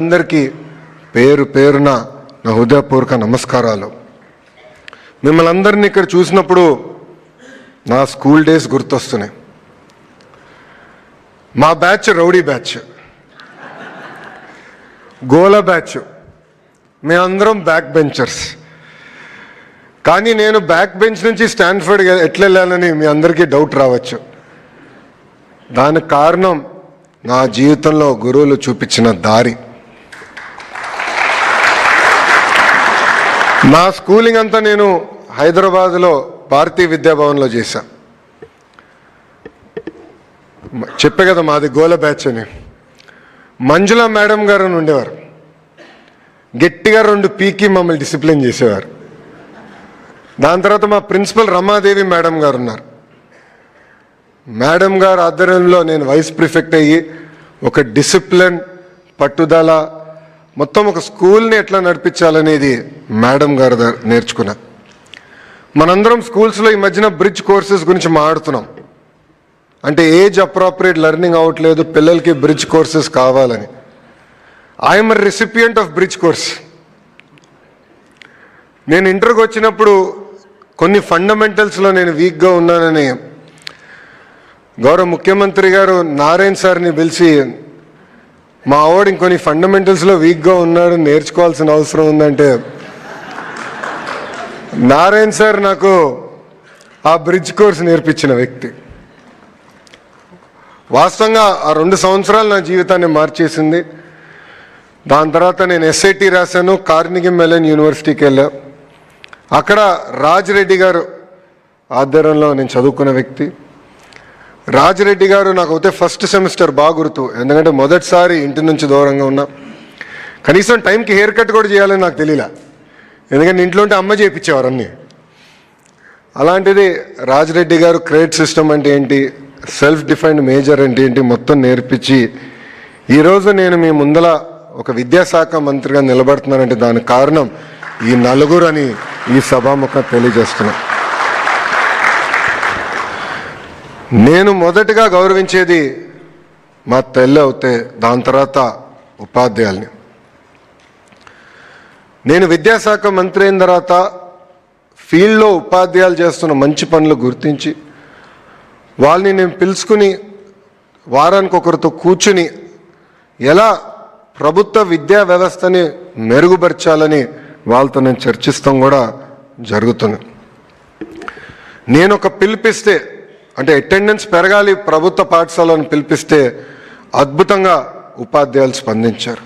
అందరికీ పేరు పేరున నా హృదయపూర్వక నమస్కారాలు. మిమ్మల్ని అందరినీ ఇక్కడ చూసినప్పుడు నా స్కూల్ డేస్ గుర్తొస్తున్నాయి. మా బ్యాచ్ రౌడీ బ్యాచ్. గోల బ్యాచ్. మేమందరం బ్యాక్ బెంచర్స్. కానీ నేను బ్యాక్ బెంచ్ నుంచి స్టాన్ఫర్డ్ ఎట్లెళ్ళానని మీ అందరికీ డౌట్ రావచ్చు. దానికి కారణం నా జీవితంలో గురువులు చూపించిన దారి. నా స్కూలింగ్ అంతా నేను హైదరాబాద్లో భారతీయ విద్యాభవన్లో చేశా. చెప్పే కదా మాది గోల బ్యాచ్ అని. మంజుల మేడం గారు అని ఉండేవారు. గట్టిగా రెండు పీకి మమ్మల్ని డిసిప్లిన్ చేసేవారు. దాని తర్వాత మా ప్రిన్సిపల్ రమాదేవి మేడం గారు ఉన్నారు. మేడం గారు ఆధ్వర్యంలో నేను వైస్ ప్రిఫెక్ట్ అయ్యి ఒక డిసిప్లిన్ పట్టుదల మొత్తం ఒక స్కూల్ని ఎట్లా నడిపించాలనేది మేడం గారు నేర్చుకున్నా. మనందరం స్కూల్స్లో ఈ మధ్యన బ్రిడ్జ్ కోర్సెస్ గురించి మాట్లాడుతున్నాం. అంటే ఏజ్ అప్రాప్రియేట్ లెర్నింగ్ అవ్వట్లేదు పిల్లలకి బ్రిడ్జ్ కోర్సెస్ కావాలని. I'm recipient of bridge course. నేను ఇంటర్కి వచ్చినప్పుడు కొన్ని ఫండమెంటల్స్లో నేను వీక్గా ఉన్నానని గౌరవ ముఖ్యమంత్రి గారు నారాయణ్ సార్ని పిలిచి మా ఆవిడ ఇంకొన్ని ఫండమెంటల్స్లో వీక్గా ఉన్నాడు నేర్చుకోవాల్సిన అవసరం ఉందంటే నారాయణ్ సార్ నాకు ఆ బ్రిడ్జ్ కోర్స్ నేర్పించిన వ్యక్తి. వాస్తవంగా ఆ రెండు సంవత్సరాలు నా జీవితాన్ని మార్చేసింది. దాని తర్వాత నేను ఎస్ఐటి రాశాను కార్నిగి మెలన్ యూనివర్సిటీకి వెళ్ళా. అక్కడ రాజ్ రెడ్డి గారు ఆధ్వర్యంలో నేను చదువుకున్న వ్యక్తి. రాజరెడ్డి గారు నాకు అయితే ఫస్ట్ సెమిస్టర్ బాగా గుర్తు. ఎందుకంటే మొదటిసారి ఇంటి నుంచి దూరంగా ఉన్నా. కనీసం టైంకి హెయిర్ కట్ కూడా చేయాలని నాకు తెలియలే ఎందుకంటే ఇంట్లో ఉంటే అమ్మ చేయించేవారు అన్నీ. అలాంటిది రాజరెడ్డి గారు క్రెడిట్ సిస్టమ్ అంటే ఏంటి? సెల్ఫ్ డిఫైన్డ్ మేజర్ అంటే ఏంటి? మొత్తం నేర్పించి ఈరోజు నేను మీ ముందల ఒక విద్యాశాఖ మంత్రిగా నిలబడుతున్నానంటే దానికి కారణం ఈ నలుగురు అని ఈ సభాముఖం తెలియజేస్తున్నాను నేను మొదటగా గౌరవించేది మా తల్లి అవుతే దాని తర్వాత ఉపాధ్యాయుల్ని. నేను విద్యాశాఖ మంత్రి అయిన తర్వాత ఫీల్డ్లో ఉపాధ్యాయులు చేస్తున్న మంచి పనులు గుర్తించి వాళ్ళని నేను పిలుచుకుని వారానికి ఒకరితో కూర్చుని ఎలా ప్రభుత్వ విద్యా వ్యవస్థని మెరుగుపరచాలని వాళ్ళతో నేను చర్చిస్తాం కూడా జరుగుతుంది. నేను ఒక పిలిపిస్తే అంటే అటెండెన్స్ పెరగాలి ప్రభుత్వ పాఠశాలను పిలిపిస్తే అద్భుతంగా ఉపాధ్యాయులు స్పందించారు.